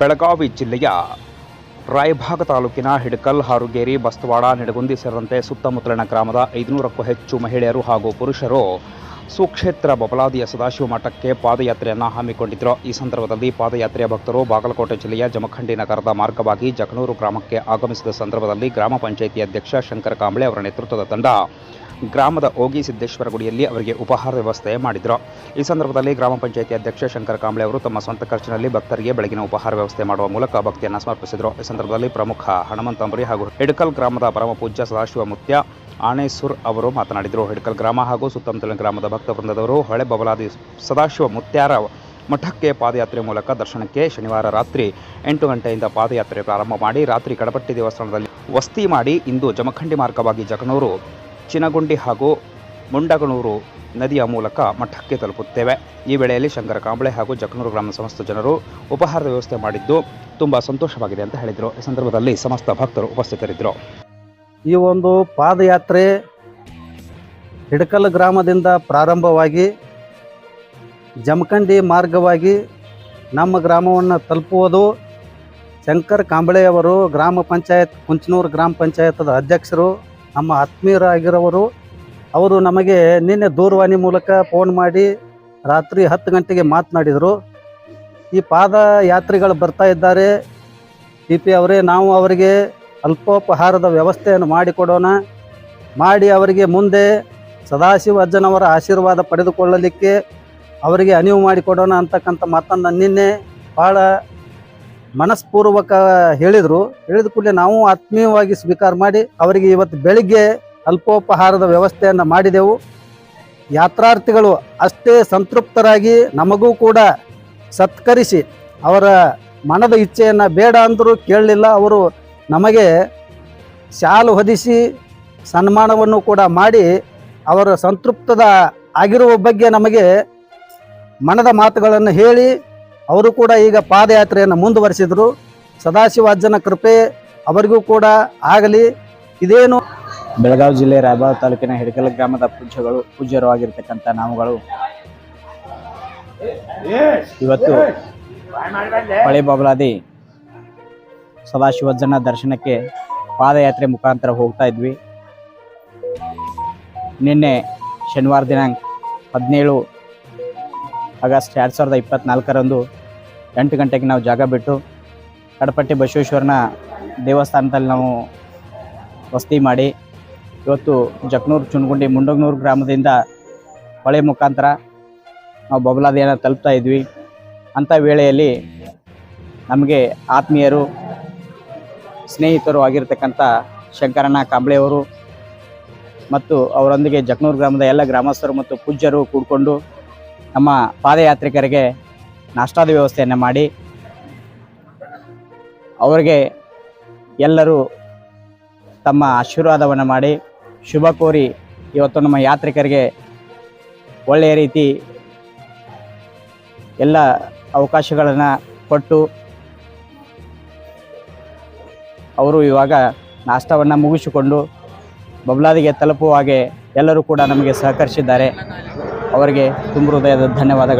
ಬೆಳಗಾವಿ ಜಿಲ್ಲೆಯ ರಾಯಭಾಗ ತಾಲೂಕಿನ ಹಿಡಕಲ್, ಹಾರುಗೇರಿ ಬಸ್ತವಾಡ ನಿಡಗುಂದಿ ಸೇರಿದಂತೆ ಸುತ್ತಮುತ್ತಲಿನ ಗ್ರಾಮದ ಐದುನೂರಕ್ಕೂ ಹೆಚ್ಚು ಮಹಿಳೆಯರು ಹಾಗೂ ಪುರುಷರು ಸುಕ್ಷೇತ್ರ ಬಬಲಾದಿಯ ಸದಾಶಿವ ಮಠಕ್ಕೆ ಪಾದಯಾತ್ರೆಯನ್ನು ಹಮ್ಮಿಕೊಂಡಿದ್ದರು. ಈ ಸಂದರ್ಭದಲ್ಲಿ ಪಾದಯಾತ್ರೆಯ ಭಕ್ತರು ಬಾಗಲಕೋಟೆ ಜಿಲ್ಲೆಯ ಜಮಖಂಡಿ ನಗರದ ಮಾರ್ಗವಾಗಿ ಜಕನೂರು ಗ್ರಾಮಕ್ಕೆ ಆಗಮಿಸಿದ ಸಂದರ್ಭದಲ್ಲಿ ಗ್ರಾಮ ಪಂಚಾಯಿತಿ ಅಧ್ಯಕ್ಷ ಶಂಕರ ಕಾಂಬಳೆ ಅವರ ನೇತೃತ್ವದ ತಂಡ ಗ್ರಾಮದ ಓಗಿ ಸಿದ್ದೇಶ್ವರ ಗುಡಿಯಲ್ಲಿ ಅವರಿಗೆ ಉಪಹಾರ ವ್ಯವಸ್ಥೆ ಮಾಡಿದರು. ಈ ಸಂದರ್ಭದಲ್ಲಿ ಗ್ರಾಮ ಪಂಚಾಯಿತಿ ಅಧ್ಯಕ್ಷ ಶಂಕರ ಕಾಂಬಳೆ ಅವರು ತಮ್ಮ ಸ್ವಂತ ಖರ್ಚಿನಲ್ಲಿ ಭಕ್ತರಿಗೆ ಬೆಳಗಿನ ಉಪಹಾರ ವ್ಯವಸ್ಥೆ ಮಾಡುವ ಮೂಲಕ ಭಕ್ತಿಯನ್ನು ಸಮರ್ಪಿಸಿದರು. ಈ ಸಂದರ್ಭದಲ್ಲಿ ಪ್ರಮುಖ ಹನುಮಂತಂಬರಿ ಹಾಗೂ ಹಿಡಕಲ್ ಗ್ರಾಮದ ಪರಮ ಪೂಜ್ಯ ಸದಾಶಿವ ಮುತ್ಯ ಆಣೇಸುರ್ ಅವರು ಮಾತನಾಡಿದರು. ಹಿಡಕಲ್ ಗ್ರಾಮ ಹಾಗೂ ಸುತ್ತಮುತ್ತಲಿನ ಗ್ರಾಮದ ಭಕ್ತ ವೃಂದದವರು ಹೊಳೆ ಬಬಲಾದಿ ಸದಾಶಿವ ಮುತ್ಯಾರ ಮಠಕ್ಕೆ ಪಾದಯಾತ್ರೆ ಮೂಲಕ ದರ್ಶನಕ್ಕೆ ಶನಿವಾರ ರಾತ್ರಿ ಎಂಟು ಗಂಟೆಯಿಂದ ಪಾದಯಾತ್ರೆ ಪ್ರಾರಂಭ ಮಾಡಿ ರಾತ್ರಿ ಕಡಪಟ್ಟಿ ದೇವಸ್ಥಾನದಲ್ಲಿ ವಸ್ತಿ ಮಾಡಿ ಇಂದು ಜಮಖಂಡಿ ಮಾರ್ಗವಾಗಿ ಜಕನೂರು ಚಿನಗುಂಡಿ ಹಾಗೂ ಮುಂಡಗನೂರು ನದಿಯ ಮೂಲಕ ಮಠಕ್ಕೆ ತಲುಪುತ್ತೇವೆ. ಈ ವೇಳೆಯಲ್ಲಿ ಶಂಕರ ಕಾಂಬಳೆ ಹಾಗೂ ಜಕನೂರು ಗ್ರಾಮದ ಸಮಸ್ತ ಜನರು ಉಪಹಾರದ ವ್ಯವಸ್ಥೆ ಮಾಡಿದ್ದು ತುಂಬ ಸಂತೋಷವಾಗಿದೆ ಅಂತ ಹೇಳಿದರು. ಈ ಸಂದರ್ಭದಲ್ಲಿ ಸಮಸ್ತ ಭಕ್ತರು ಉಪಸ್ಥಿತರಿದ್ದರು. ಈ ಒಂದು ಪಾದಯಾತ್ರೆ ಹಿಡಕಲ್ ಗ್ರಾಮದಿಂದ ಪ್ರಾರಂಭವಾಗಿ ಜಮಖಂಡಿ ಮಾರ್ಗವಾಗಿ ನಮ್ಮ ಗ್ರಾಮವನ್ನು ತಲುಪುವುದು ಶಂಕರ್ ಕಾಂಬಳೆಯವರು ಗ್ರಾಮ ಪಂಚಾಯತ್ ಕುಂಚನೂರು ಗ್ರಾಮ ಪಂಚಾಯತದ ಅಧ್ಯಕ್ಷರು ನಮ್ಮ ಆತ್ಮೀಯರಾಗಿರೋರು ಅವರು ನಮಗೆ ನಿನ್ನೆ ದೂರವಾಣಿ ಮೂಲಕ ಫೋನ್ ಮಾಡಿ ರಾತ್ರಿ ಹತ್ತು ಗಂಟೆಗೆ ಮಾತನಾಡಿದರು. ಈ ಪಾದಯಾತ್ರಿಗಳು ಬರ್ತಾ ಇದ್ದಾರೆ. ಟಿ ಪಿ ಅವರೇ, ನಾವು ಅವರಿಗೆ ಅಲ್ಪೋಪಹಾರದ ವ್ಯವಸ್ಥೆಯನ್ನು ಮಾಡಿಕೊಡೋಣ. ಮಾಡಿ ಅವರಿಗೆ ಮುಂದೆ ಸದಾಶಿವ ಅಜ್ಜನವರ ಆಶೀರ್ವಾದ ಪಡೆದುಕೊಳ್ಳಲಿಕ್ಕೆ ಅವರಿಗೆ ಅನಿವು ಮಾಡಿಕೊಡೋಣ ಅಂತಕ್ಕಂಥ ಮಾತನ್ನು ನಿನ್ನೆ ಭಾಳ ಮನಸ್ಪೂರ್ವಕ ಹೇಳಿದರು, ಹೇಳಿದ ಕೂಡಲೇ ನಾವು ಆತ್ಮೀಯವಾಗಿ ಸ್ವೀಕಾರ ಮಾಡಿ ಅವರಿಗೆ ಇವತ್ತು ಬೆಳಿಗ್ಗೆ ಅಲ್ಪೋಪಹಾರದ ವ್ಯವಸ್ಥೆಯನ್ನು ಮಾಡಿದೆವು. ಯಾತ್ರಾರ್ಥಿಗಳು ಅಷ್ಟೇ ಸಂತೃಪ್ತರಾಗಿ ನಮಗೂ ಕೂಡ ಸತ್ಕರಿಸಿ ಅವರ ಮನದ ಇಚ್ಛೆಯನ್ನು ಬೇಡ ಅಂದರೂ ಕೇಳಲಿಲ್ಲ. ಅವರು ನಮಗೆ ಶಾಲು ಹೊದಿಸಿ ಸನ್ಮಾನವನ್ನು ಕೂಡ ಮಾಡಿ ಅವರ ಸಂತೃಪ್ತದ ಆಗಿರುವ ಬಗ್ಗೆ ನಮಗೆ ಮನದ ಮಾತುಗಳನ್ನು ಹೇಳಿ ಅವರು ಕೂಡ ಈಗ ಪಾದಯಾತ್ರೆಯನ್ನು ಮುಂದುವರಿಸಿದರು. ಸದಾಶಿವ ಅಜ್ಜನ ಕೃಪೆ ಅವರಿಗೂ ಕೂಡ ಆಗಲಿ. ಇದೇನು ಬೆಳಗಾವಿ ಜಿಲ್ಲೆ ರಾಯಬಾಗ ತಾಲೂಕಿನ ಹಿಡಕಲ್ ಗ್ರಾಮದ ಪೂಜ್ಯಗಳು ಪೂಜ್ಯರು ಆಗಿರ್ತಕ್ಕಂಥ ನಾವುಗಳು. ಇವತ್ತು ಹೊಳೆ ಬಾಬಲಾದಿ ಸದಾಶಿವಜ್ಜನ ದರ್ಶನಕ್ಕೆ ಪಾದಯಾತ್ರೆ ಮುಖಾಂತರ ಹೋಗ್ತಾ ಇದ್ವಿ. ನಿನ್ನೆ ಶನಿವಾರ ದಿನಾಂಕ ಹದಿನೇಳು ಆಗಸ್ಟ್ ಎರಡು ಸಾವಿರದ ಇಪ್ಪತ್ತ್ನಾಲ್ಕರಂದು ಎಂಟು ಗಂಟೆಗೆ ನಾವು ಜಾಗ ಬಿಟ್ಟು ಕಡಪಟ್ಟಿ ಬಸವೇಶ್ವರನ ದೇವಸ್ಥಾನದಲ್ಲಿ ನಾವು ವಸತಿ ಮಾಡಿ ಇವತ್ತು ಜಕ್ನೂರು ಚುನಗುಂಡಿ ಮುಂಡಗ್ನೂರು ಗ್ರಾಮದಿಂದ ಹೊಳೆ ಮುಖಾಂತರ ನಾವು ಬಬಲಾದಿಯನ್ನು ತಲುಪ್ತಾ ಇದ್ವಿ. ಅಂಥ ವೇಳೆಯಲ್ಲಿ ನಮಗೆ ಆತ್ಮೀಯರು, ಸ್ನೇಹಿತರು ಆಗಿರ್ತಕ್ಕಂಥ ಶಂಕರಣ್ಣ ಕಾಂಬಳೆಯವರು ಮತ್ತು ಅವರೊಂದಿಗೆ ಜಕ್ನೂರು ಗ್ರಾಮದ ಎಲ್ಲ ಗ್ರಾಮಸ್ಥರು ಮತ್ತು ಪೂಜ್ಯರು ಕೂಡಿಕೊಂಡು ನಮ್ಮ ಪಾದಯಾತ್ರಿಕರಿಗೆ ನಾಷ್ಟಾದ ವ್ಯವಸ್ಥೆಯನ್ನು ಮಾಡಿ ಅವರಿಗೆ ಎಲ್ಲರೂ ತಮ್ಮ ಆಶೀರ್ವಾದವನ್ನು ಮಾಡಿ ಶುಭ ಕೋರಿ ಇವತ್ತು ನಮ್ಮ ಯಾತ್ರಿಕರಿಗೆ ಒಳ್ಳೆಯ ರೀತಿ ಎಲ್ಲ ಅವಕಾಶಗಳನ್ನು ಕೊಟ್ಟು ಅವರು ಇವಾಗ ನಾಷ್ಟವನ್ನು ಮುಗಿಸಿಕೊಂಡು ಬಬ್ಲಾದಿಗೆ ತಲುಪುವ ಹಾಗೆ ಎಲ್ಲರೂ ಕೂಡ ನಮಗೆ ಸಹಕರಿಸಿದ್ದಾರೆ. ಅವರಿಗೆ ತುಂಬ ಹೃದಯದ ಧನ್ಯವಾದಗಳನ್ನು